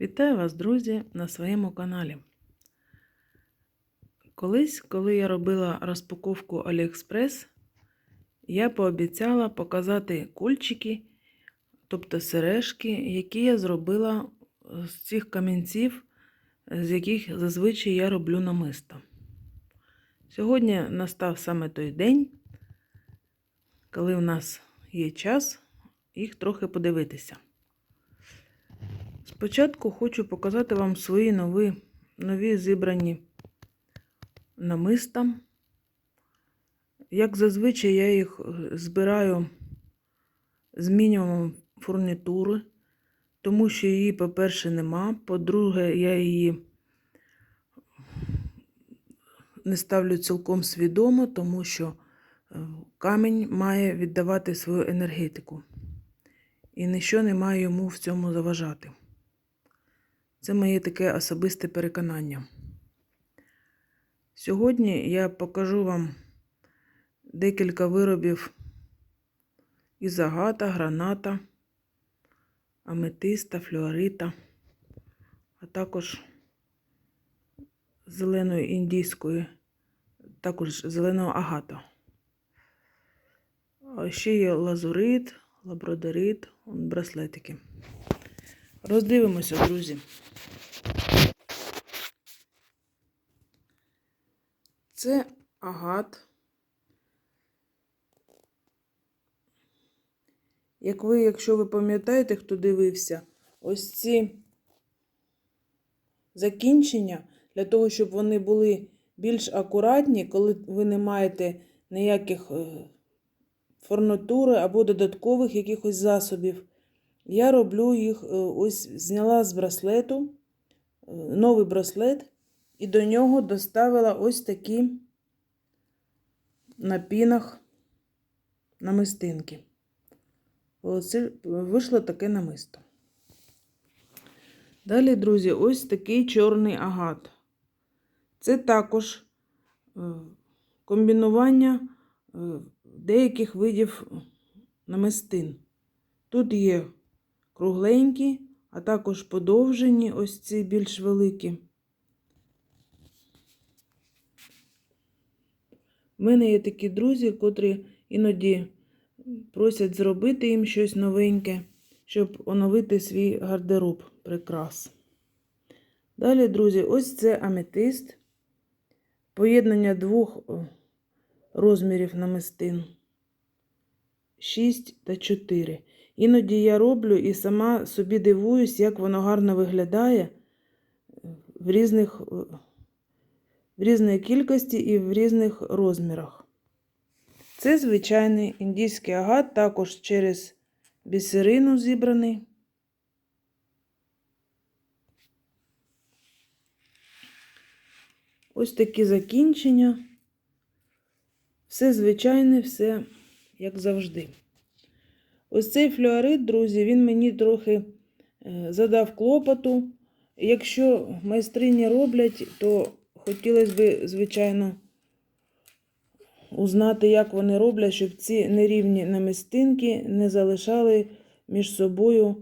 Вітаю вас, друзі, на своєму каналі. Колись, коли я робила розпаковку AliExpress, я пообіцяла показати кульчики, тобто сережки, які я зробила з цих камінців, з яких зазвичай я роблю намисто. Сьогодні настав саме той день, коли в нас є час їх трохи подивитися. Спочатку хочу показати вам свої нові, нові зібрані намиста. Як зазвичай я їх збираю з мінімумом фурнітури, тому що її, по-перше, нема. По-друге, я її не ставлю цілком свідомо, тому що камінь має віддавати свою енергетику. І ніщо не має йому в цьому заважати. Це моє таке особисте переконання. Сьогодні я покажу вам декілька виробів із агата, граната, аметиста, флюорита, а також зеленої індійської, також зеленого агата. Ще є лазурит, лабрадорит, браслетики. Роздивимося, друзі. Це агат. Як ви, якщо ви пам'ятаєте, хто дивився, ось ці закінчення для того, щоб вони були більш акуратні, коли ви не маєте ніяких фурнітури або додаткових якихось засобів. Я роблю їх, ось зняла з браслету новий браслет, і до нього доставила ось такі на пінах намистинки. Вийшло таке намисто. Далі, друзі, ось такий чорний агат. Це також комбінування деяких видів намистин. Тут є кругленькі, а також подовжені, ось ці більш великі. У мене є такі друзі, котрі іноді просять зробити їм щось новеньке, щоб оновити свій гардероб прикрас. Далі, друзі, ось це аметист. Поєднання двох розмірів намистин. 6 та 4. Іноді я роблю і сама собі дивуюсь, як воно гарно виглядає в різних в різної кількості і в різних розмірах. Це звичайний індійський агат, також через бісерину зібраний. Ось такі закінчення. Все звичайне, все як завжди. Ось цей флюорит, друзі, він мені трохи задав клопоту. Якщо майстрині роблять, то хотілося б, звичайно, узнати, як вони роблять, щоб ці нерівні намистинки не залишали між собою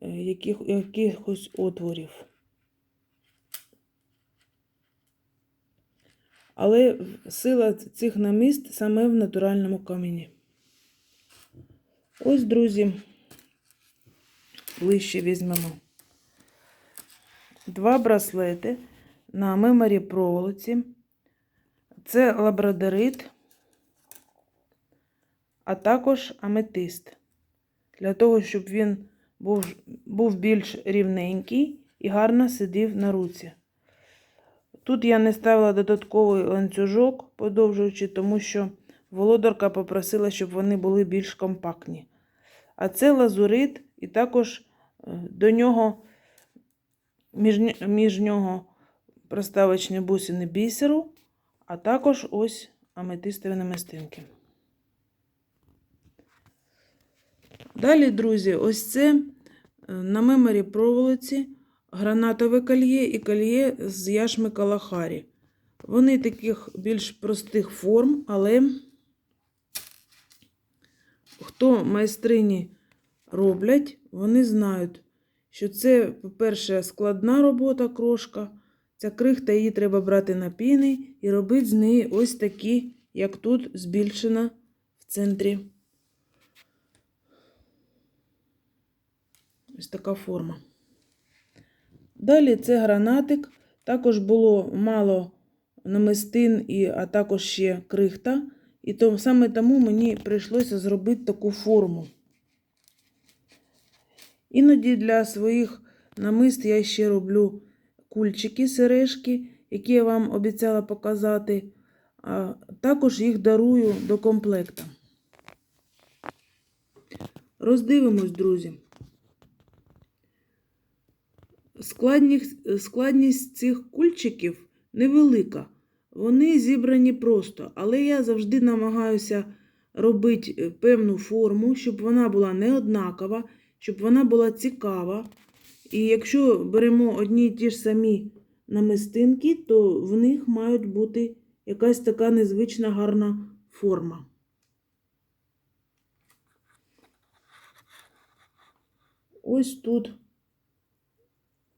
яких, якихось отворів. Але сила цих наміст саме в натуральному камені. Ось, друзі, ближче візьмемо два браслети на меморі проволоці. Це лабрадорит, а також аметист. Для того, щоб він був, був більш рівненький і гарно сидів на руці. Тут я не ставила додатковий ланцюжок, подовжуючи, тому що володарка попросила, щоб вони були більш компактні. А це лазурит, і також до нього, між, між нього проставочні бусини бісеру, а також ось аметистові намистинки. Далі, друзі, ось це на меморі проволоці гранатове кольє і кольє з яшми калахарі. Вони таких більш простих форм, але хто майстрині роблять, вони знають, що це, по-перше, складна робота крошка. Ця крихта її треба брати на піни і робити з неї ось такі, як тут збільшена в центрі. Ось така форма. Далі це гранатик. Також було мало намистин, а також ще крихта. І то, саме тому мені прийшлося зробити таку форму. Іноді для своїх намист я ще роблю кульчики, сережки, які я вам обіцяла показати. А також їх дарую до комплекта. Роздивимось, друзі. Складність, складність цих кульчиків невелика. Вони зібрані просто, але я завжди намагаюся робити певну форму, щоб вона була не однакова, щоб вона була цікава. І якщо беремо одні й ті ж самі намистинки, то в них мають бути якась така незвична гарна форма. Ось тут,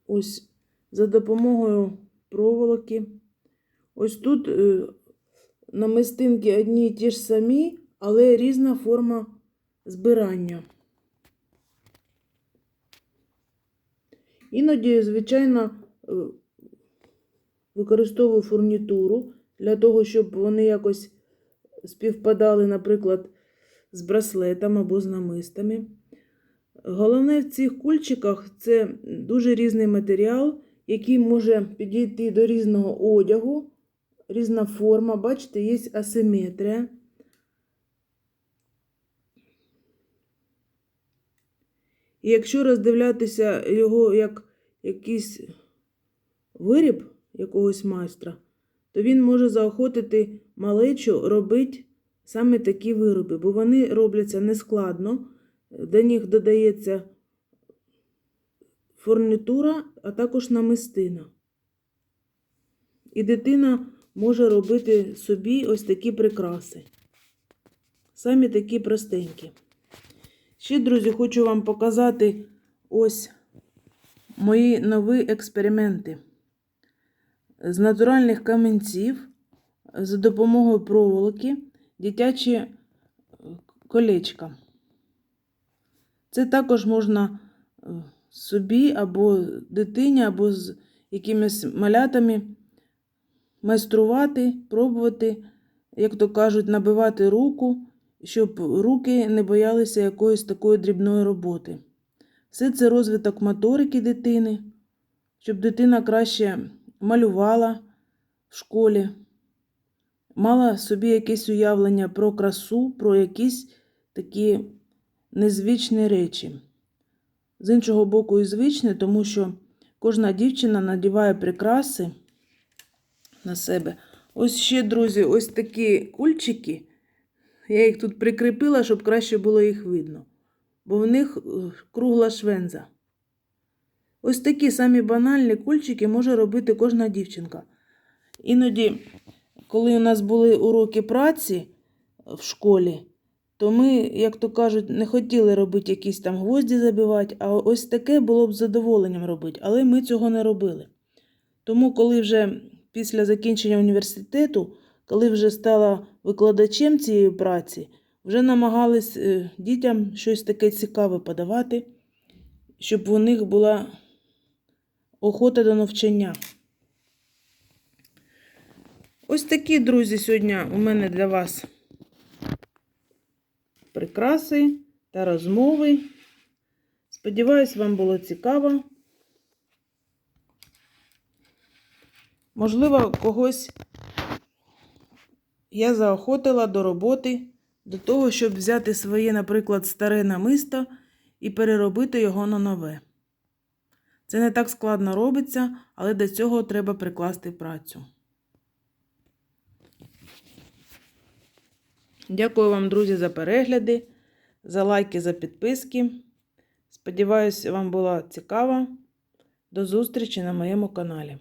ось за допомогою проволоки. Ось тут е, намистинки одні й ті ж самі, але різна форма збирання. Іноді, звичайно, е, використовую фурнітуру для того, щоб вони якось співпадали, наприклад, з браслетом або з намистами. Головне в цих кульчиках це дуже різний матеріал, який може підійти до різного одягу, різна форма. Бачите, є асиметрія. І якщо роздивлятися його як якийсь виріб якогось майстра, то він може заохотити малечу робити саме такі вироби, бо вони робляться нескладно, до них додається фурнітура, а також намистина. І дитина може робити собі ось такі прикраси. Самі такі простенькі. Ще, друзі, хочу вам показати ось мої нові експерименти. З натуральних каменців за допомогою проволоки дитячі колечка. Це також можна е, собі або дитині, або з якимись малятами майструвати, пробувати, як то кажуть, набивати руку, щоб руки не боялися якоїсь такої дрібної роботи. Все це розвиток моторики дитини, щоб дитина краще малювала в школі, мала собі якесь уявлення про красу, про якісь такі незвичні речі. З іншого боку, і звичне, тому що кожна дівчина надіває прикраси на себе. Ось ще, друзі, ось такі кульчики. Я їх тут прикріпила, щоб краще було їх видно. Бо в них е, кругла швенза. Ось такі самі банальні кульчики може робити кожна дівчинка. Іноді, коли у нас були уроки праці в школі, то ми, як то кажуть, не хотіли робити якісь там гвозді забивати, а ось таке було б задоволенням робити, але ми цього не робили. Тому, коли вже після закінчення університету, коли вже стала викладачем цієї праці, вже намагались е, дітям щось таке цікаве подавати, щоб у них була охота до навчання. Ось такі, друзі, сьогодні у мене для вас прикраси та розмови. Сподіваюсь, вам було цікаво. Можливо, когось я заохотила до роботи, до того, щоб взяти своє, наприклад, старе намисто і переробити його на нове. Це не так складно робиться, але до цього треба прикласти працю. Дякую вам, друзі, за перегляди, за лайки, за підписки. Сподіваюсь, вам було цікаво. До зустрічі на моєму каналі.